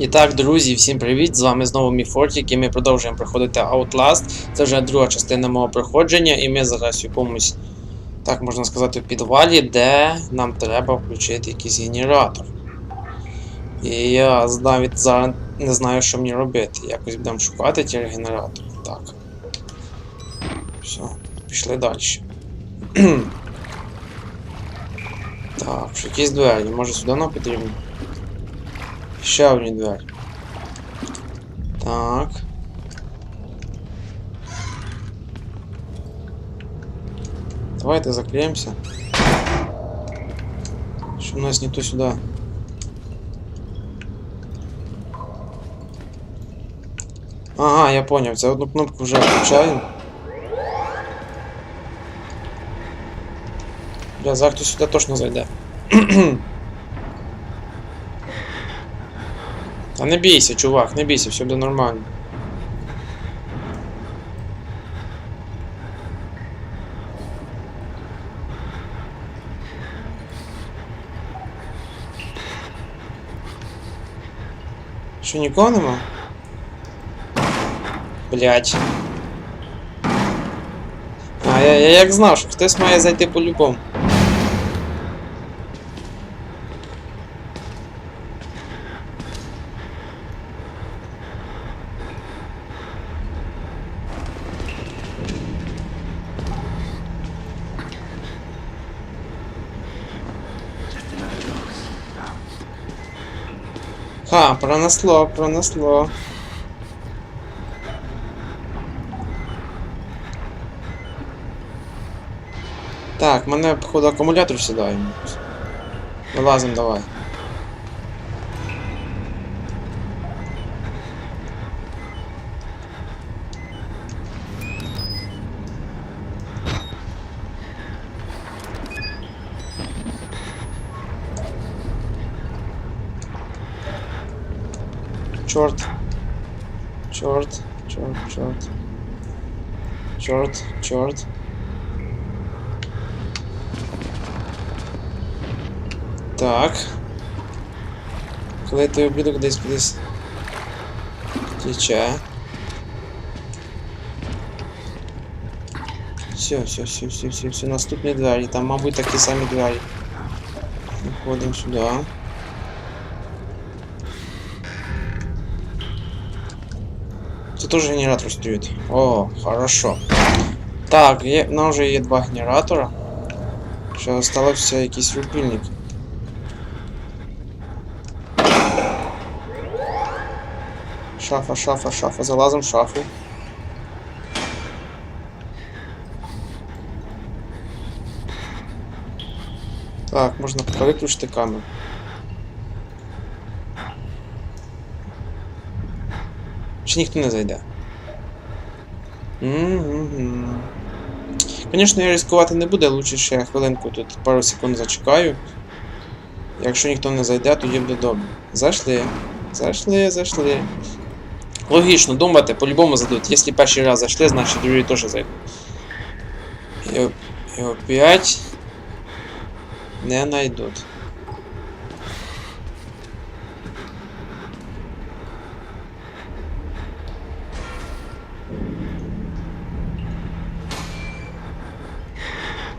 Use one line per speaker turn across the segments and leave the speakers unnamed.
І так, друзі, всім привіт! З вами знову мій Фортік, і ми продовжуємо проходити Outlast. Це вже друга частина мого проходження, і ми зараз в якомусь, так можна сказати, підвалі, де нам треба включити якийсь генератор. І я навіть зараз не знаю, що мені робити. Якось будемо шукати ті генератори. Так. Все, пішли далі. так, що якісь двері, може сюди нам потрібно? Ще одні двері. Так. Давайте заклеимся. Что у нас не то сюда. Ага, я понял. Це одну кнопку вже включаю. Бля, хтось сюди точно зайде. Та не бійся, чувак, не бійся, все буде нормально. Що нікого нема? Блять. А, я, я як знав, що хтось має зайти по-любому. Ха, пронесло, пронесло. Так, мене, походу, акумулятор сідає. Вилазим, давай. Чорт. Чорт, чорт, чорт. Чорт, чорт. Так. Коли той обідок десь кудись тече. Все, все, все, все, все, все, наступні двері. Там, мабуть, такі самі двері. Виходимо сюди. Тоже генератор стоит. О, хорошо. Так, є, у нас вже є два генератора. Ще залишився якийсь рубильник. Шафа, шафа, шафа. Залазим в шафу. Так, можна поки виключити камеру. Чи ніхто не зайде? Звісно, я ризикувати не буду, лучше ще хвилинку тут пару секунд зачекаю. Якщо ніхто не зайде, тоді буде добре. Зайшли. Зайшли, зайшли. Логічно, думати, по-любому зайдуть. Якщо перший раз зайшли, значить другий теж зайдуть. І, опять не знайдуть.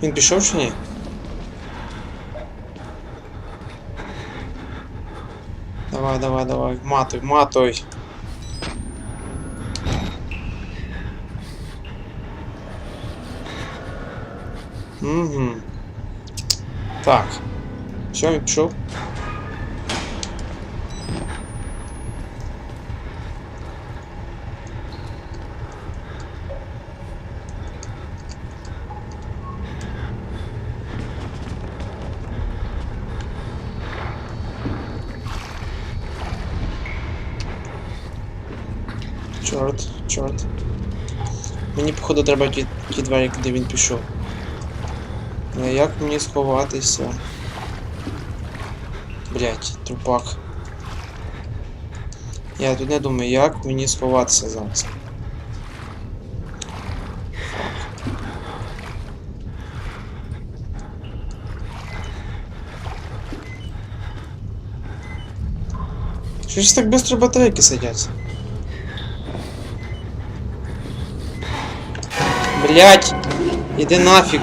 Він пішов чи ні? Давай, давай, давай, матуй, матуй. Угу. Так. Все, він пішов. Чорт, чорт. Мені, походу, треба ті, ті двері, де він пішов. Але як мені сховатися? Блять, трупак. Я тут не думаю, як мені сховатися зараз. Що ж так быстро батарейки садятся? Блять! Іди нафіг!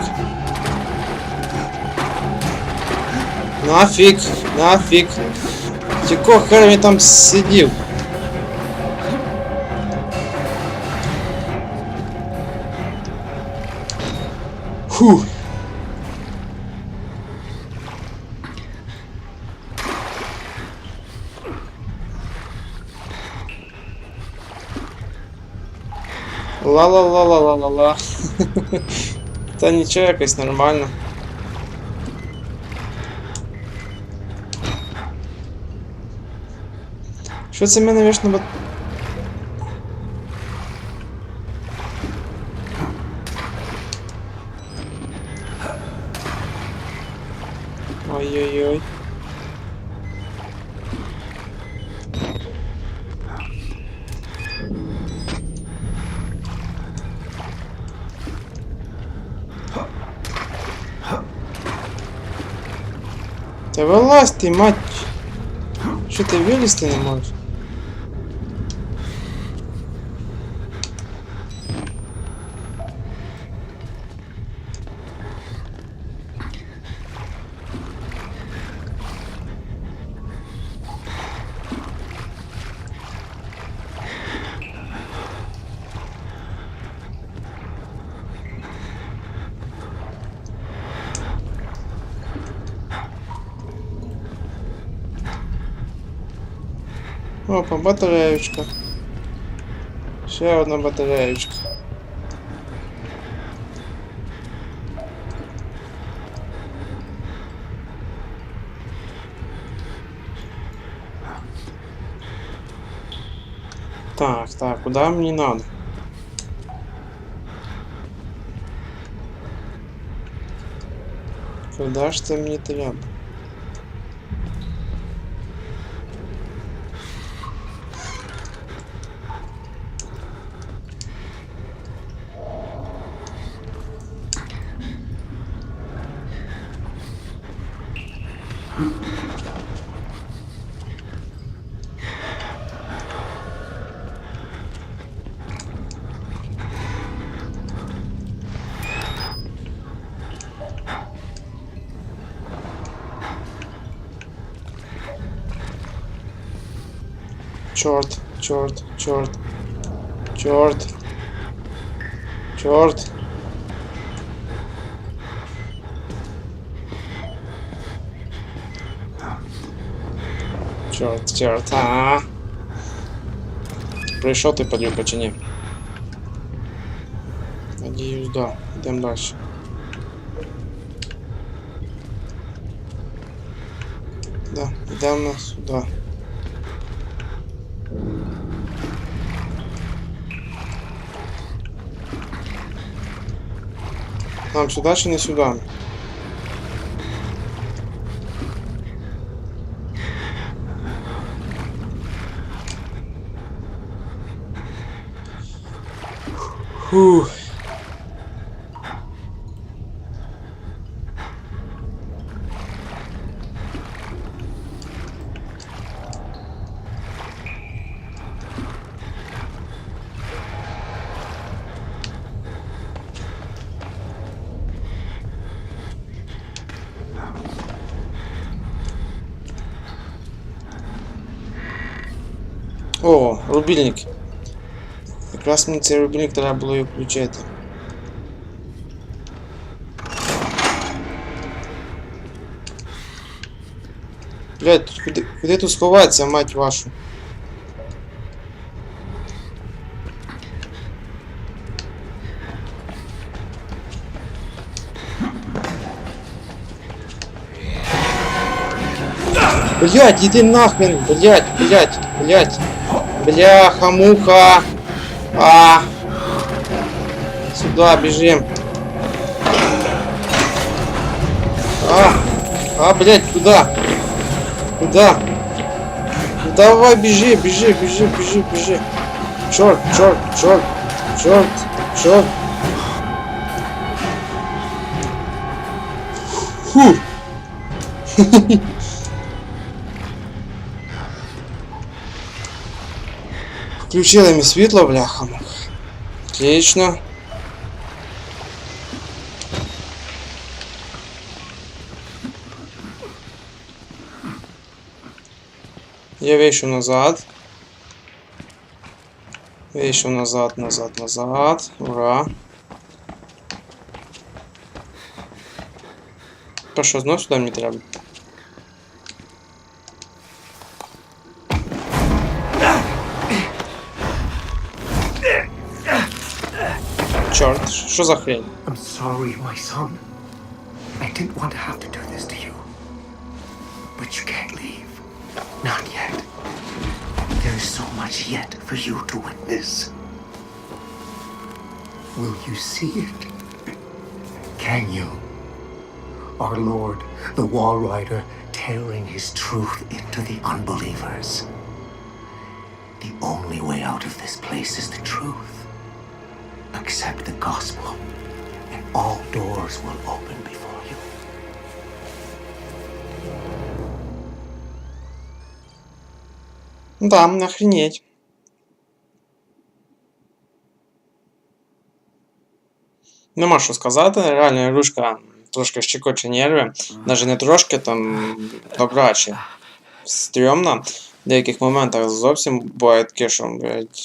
Нафіг! Нафіг! Якого хера він там сидів? Фух! Ла-ла-ла-ла-ла-ла-ла. Та нічого якось нормально. Що це мене вічно Та вилазь ти, мать! Що ти вилізти не можеш? Опа, батареючка. Ще одна батареючка. Так, так, куда мне надо? Куда ж це мені треба? Чорт, чорт, чорт, чорт, чорт. Чорт, чорт, а. Прийшов ти падлюка чи ні? Надіюсь, да. Йдемо далі. Да, йдемо сюди. Нам сюда чи не сюда? Фух. О, рубільник. Якраз мені цей рубільник треба було і включити. Блять, тут куди, куди тут сховатися, мать вашу? Блять, иди нахрен, блять, блять, блять. Бляха, муха. А. Сюда бежим. А. А, блять, куда? Куда? Ну, давай, бежи, бежи, бежи, бежи, бежи. Черт, черт, черт, черт, черт. Фу. Включили ми світло, бляха. Отлично. Я вийшов назад. Вийшов назад, назад, назад. Ура. Та що, знов сюди мені треба? що за хрень?
I'm sorry, my son. I didn't want to have to do this to you. But you can't leave. Not yet. There is so much yet for you to witness. Will you see it? Can you? Our Lord, the Wall Rider, tearing his truth into the unbelievers. The only way out of this place is the truth. Accept the gospel, and all doors will open before you.
Да, охренеть. Нема що сказати, реально ігрушка трошки щекоче нерви. Навіть не трошки, там добраче. Стрьомно. В деяких моментах зовсім буває таке, що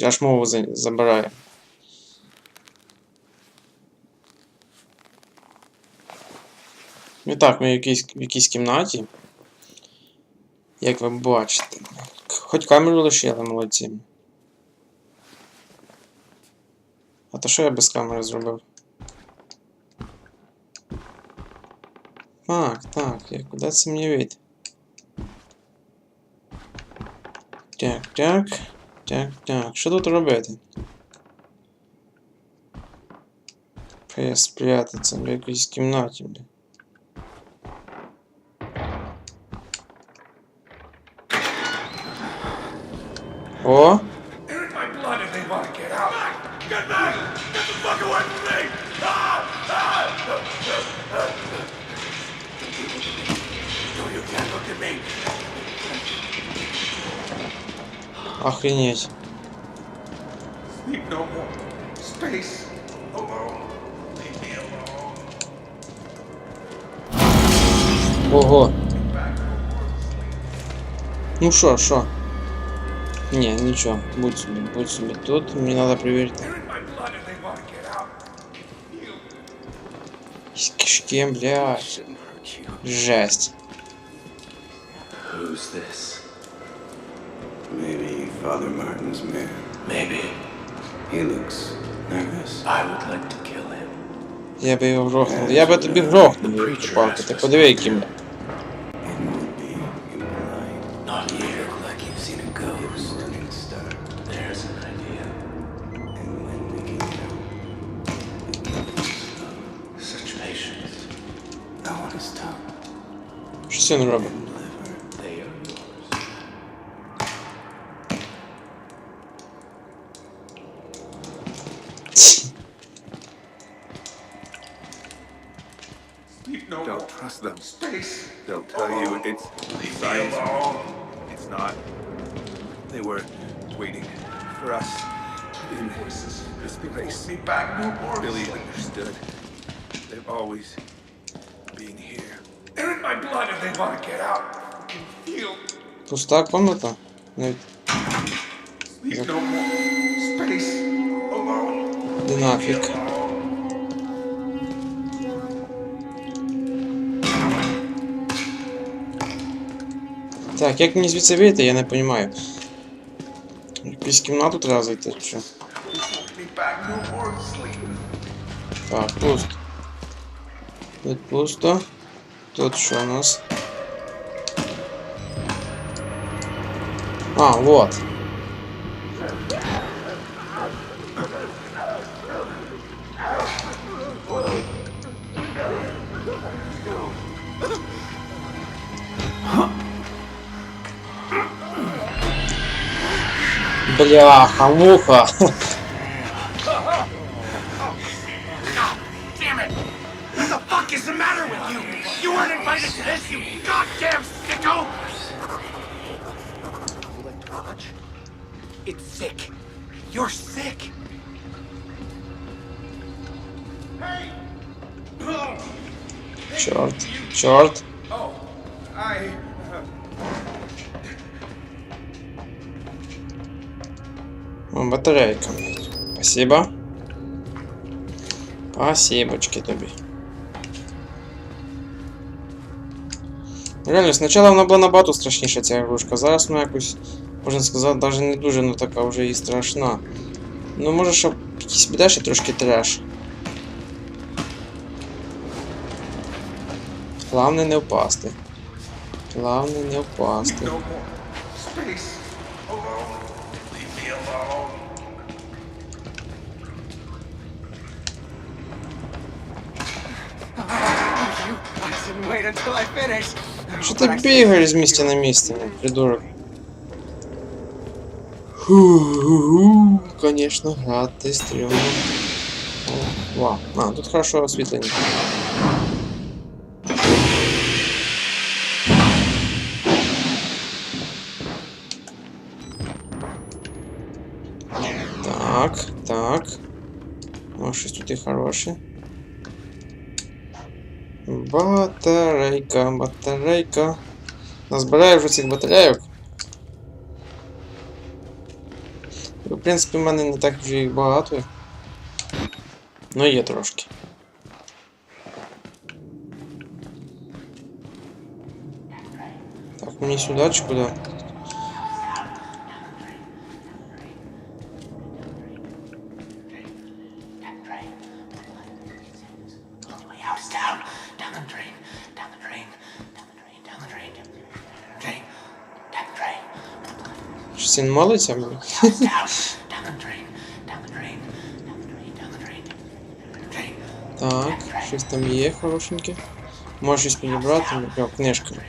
аж мову за- забирає. І так, ми в якійсь, в якійсь кімнаті. Як ви бачите. Хоч камеру лишили, молодці. А то що я без камери зробив? Так, так, я куди це мені вийти? Так, так, так, так. Що тут робити? Я спрятаться в якійсь кімнаті, бля.
Me alone.
Ого. Ну що, що? Ні, нічого. Будь собі, будь собі тут. Мені треба перевірити.
They're in my blood if they want to get out. Feel
Якісь Кишки, блядь.
Shouldn't hurt you.
Жесть.
Who's this?
Maybe Father Martin's man.
Maybe.
He looks nervous.
I would like to kill him.
Я би його грохнув. Я би тобі грохнув, палки. Ти подиви, яким.
She's rubber.
Don't trust them.
Space.
They'll tell oh. you it's these
eyes.
It's not. They were waiting for us in this place.
Be back,
Billy understood. They've always
Пуста комната? Навіть
Sleep no more. Space. Alone.
де нафіг. Так, як мені звідси вийти, я не розумію. В якусь кімнату треба зайти, чи що?
Me back no more sleep.
Так, пусто. Тут пусто. Тут що у нас? А, вот. Бляха, муха. Чорт, чорт.
Oh, I.
О, батарейка. Спасибо. Спасибочки тобі. Реально, спочатку вона була набагато страшніша ця ігрушка. Зараз вона якось, можна сказати, навіть не дуже ну така вже і страшна. Ну може, щоб якийсь буде ще трошки треш. Главне не впасти. Главне не впасти. Що ти бігаєш з місця на місце, ну, придурок? Ху-ху-ху, конечно, грати стрьомно. Вау, а, тут хорошо освітлення. Так, так. О, щось тут і хороше. Батарейка, батарейка. Назбираю вже цих батарейок. В принципі, в мене не так вже їх багато. Ну є трошки. Так, мені сюди чи куди?
Drain. Drain.
Так, щось там є хорошеньке. Може щось підібрати, наприклад, книжка.
Down.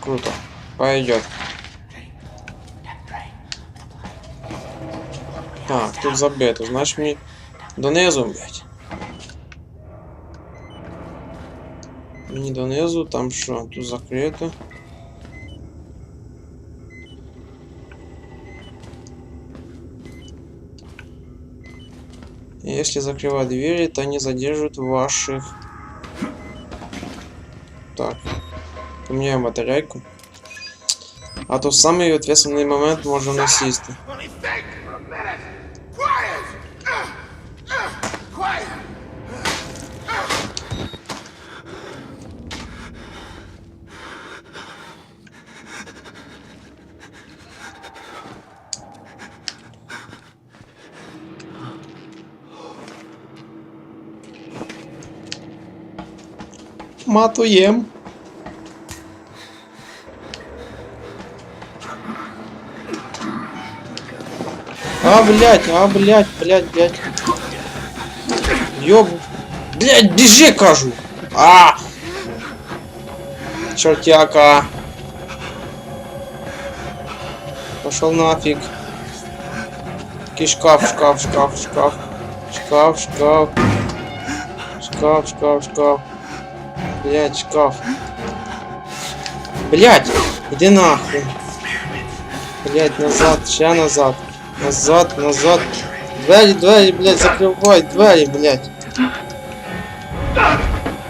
Круто. Пойдет. Так, тут забито, значить мені донизу, блядь. Мені донизу, там що, тут закрито. Если закрывать двери, то они задержат ваших... Так. Поменяем батарейку. А то в самый ответственный момент можно насесть. Матуєм. А, блядь, а, блядь, блядь, блядь. Ёб... Блядь, бежи, кажу! А! Чертяка. Пошел нафиг. Такий шкаф, шкаф, шкаф, шкаф. Шкаф, шкаф. Шкаф, шкаф, шкаф. Блять, шкаф. Блять, иди нахуй. Блять, назад, ща назад. Назад, назад. Двери, двери, блять, закрывай, двери, блять.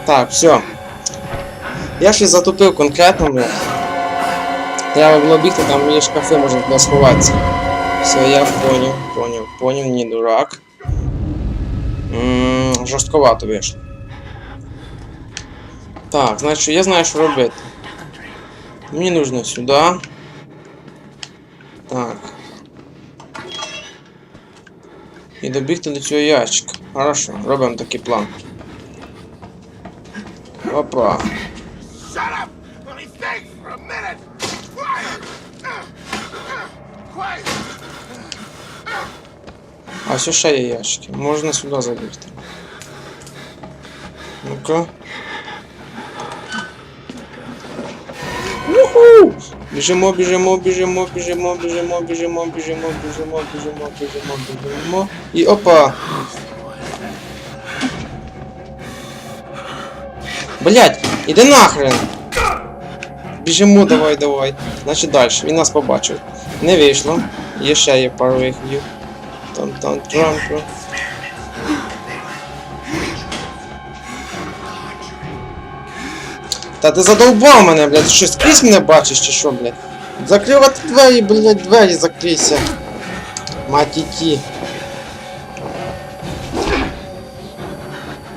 Так, все. Я ще затупив конкретно, блядь. Треба було бігти, там є шкафи, можна туди сховатися. Все, я понял, понял, понял, не дурак. М, жорстковато вийшло. Так, значить, я знаю, що робити. Мені нужно сюди. Так. І добігти до цього ящика. Хорошо, робимо такий план. Опа.
Shut up. Let me think for a minute. Quiet. Uh, uh, quiet.
А все ще є ящики. Можна сюди забігти. Ну-ка. Біжимо, біжимо, біжимо, біжимо, біжимо, біжимо, біжимо, біжимо, біжимо, біжимо, біжимо. І опа! Блять, іди нахрен! Біжимо, давай, давай. Значить далі. Він нас побачив. Не вийшло. Є ще є пару виходів. Там там трампу. Та ти задовбав мене, блядь, ти що скрізь мене бачиш чи що, блядь? Закривати двері, блядь, двері закрийся. Матіті.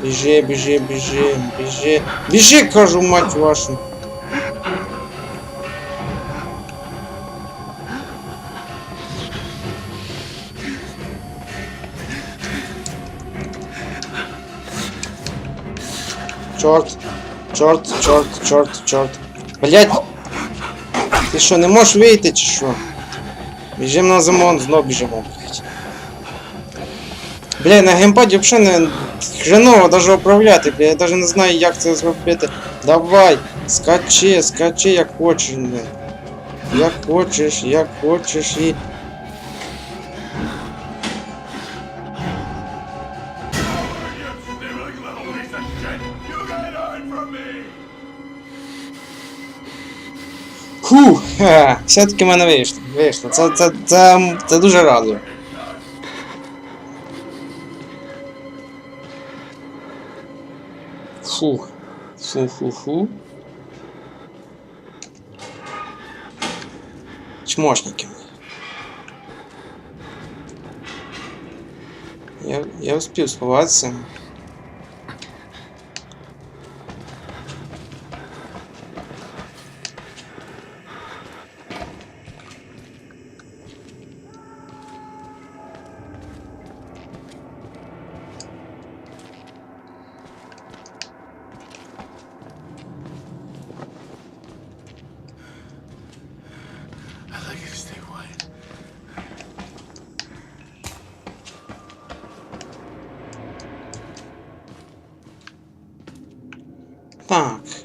Біжи, біжи, біжи, біжи. Біжи, кажу, мать вашу. Чорт, Чорт, чорт, чорт, чорт. Блять! Ти що, не можеш вийти чи що? Біжимо на замон, знов біжимо, блять. Бля, на геймпаді взагалі не хреново даже управляти, бля, я даже не знаю, як це зробити. Давай, скачи, скачи, як хочеш, бля. Як хочеш, як хочеш і. все-таки в мене вийшло. Вийшло. Це, це, це, це дуже радує. Фу. Фу, фу, фу. Чмошники. Я, я успів сховатися.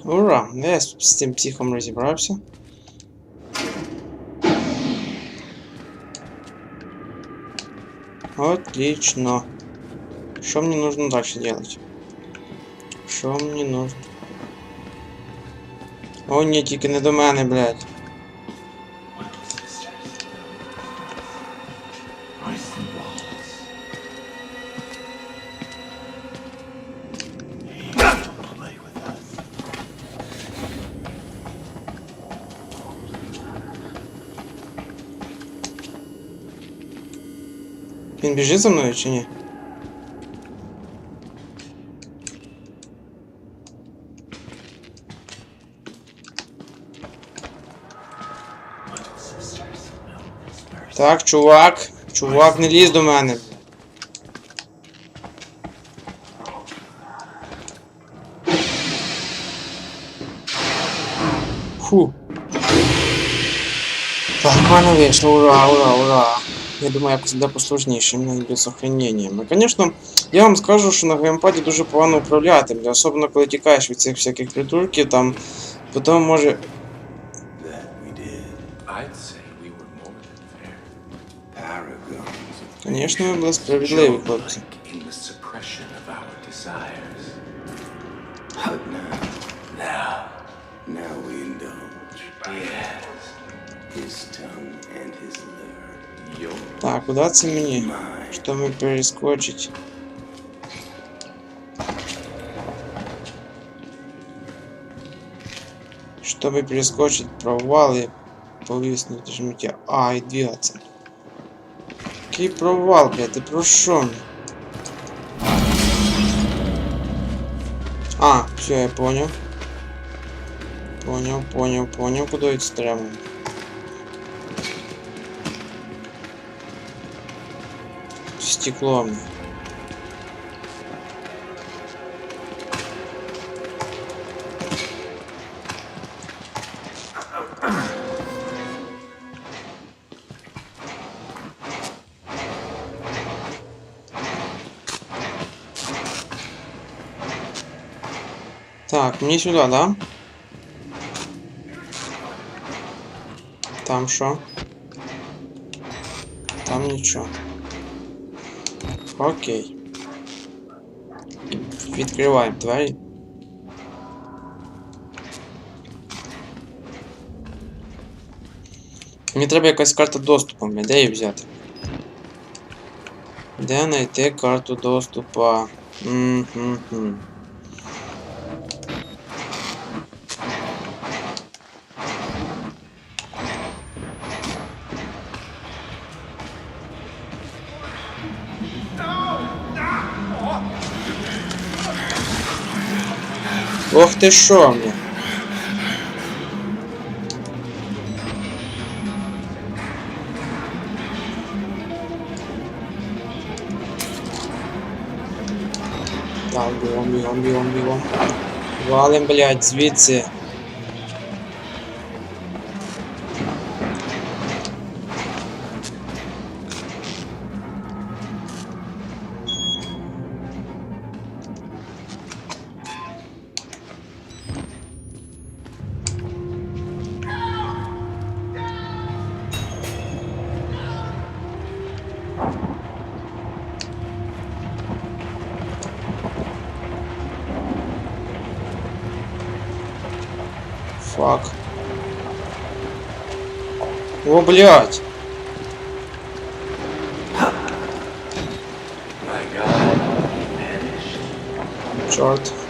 ура! Я з з цим психом розібрався. Отлично. Что мне нужно дальше делать? Что мне нужно? О, ні, тільки не до мене, блядь. Він біжить за мною чи ні? Так, чувак. Чувак, не лізь до мене. Фу. Так, в мене вийшло, ура, ура, ура. Я думаю, якось буде посложніше, мені йде з охраненням. І, звісно, я вам скажу, що на геймпаді дуже погано управляти, бля, особливо коли тікаєш від цих всяких притурків, там, потім може.
That we did. I'd say we were more than fair. Paragons of
Звісно, ви були справедливі, хлопці.
Mind.
Що ми перескочить? Чтобы перескочить провалы, повиснуть жмите А и двигаться. Какой провал, блядь, ты про що мені? А, все, я понял. Понял, понял, понял, куда идти треба. Стекло мне. Так, мне сюда, да? Там что? Там ничего. Окей. Відкриваємо двері. Мені треба якась карта доступу, де її взяти? Де знайти карту доступу? М-м-м. Ох ти шо мне. Так, бігом, бігом, бігом, бігом. Валим, блядь, звідси. Фак. О, блядь.
My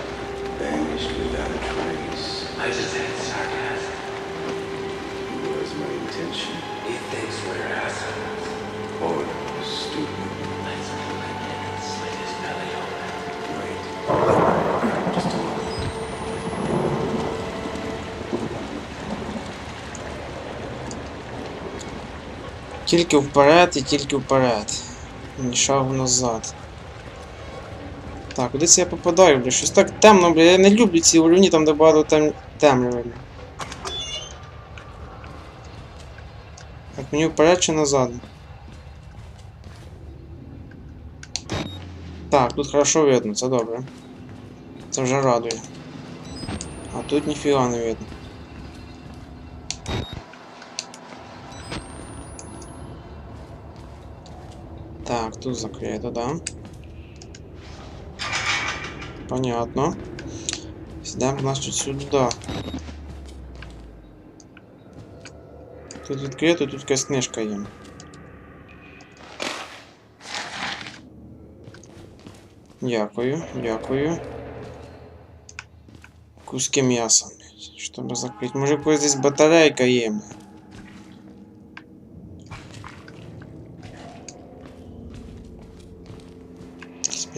Тільки вперед і тільки вперед. Ні шагу назад. Так, куди це я попадаю, бля? Щось так темно, бля. Я не люблю ці уровні, там де багато тем... темряви, бля. Так, мені вперед чи назад? Так, тут хорошо видно, це добре. Це вже радує. А тут ніфіга не видно. Так, тут закрыто, да. Понятно. Сідаємо, значить, сюди. Тут відкрито, тут якась книжка є. Дякую, дякую. Куски м'яса, блядь, щоб закрити. Може, якась десь батарейка є.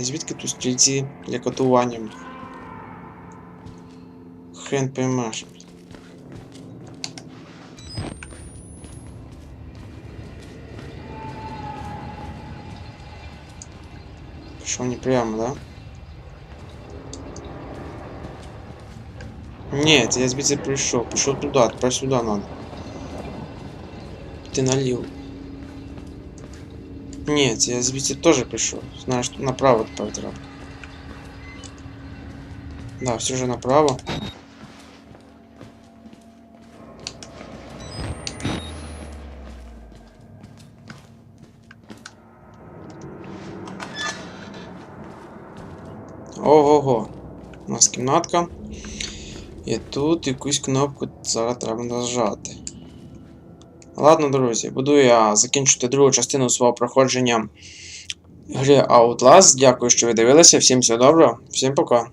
Звідки тут стільці для катування? блін? Хрен поймаш. блін. Пішов не прямо, да? Ні, це я звідси прийшов. Пішов туди, тепер сюди надо. Ти наліво. Ні, це я звідси теж прийшов. Знаєш, тут направо тепер треба. Да, все же направо. Ого-го. У нас кімнатка. І тут якусь кнопку зараз треба нажати. Ладно, друзі, буду я закінчити другу частину свого проходження гри Outlast. Дякую, що ви дивилися. Всім всього доброго, всім пока.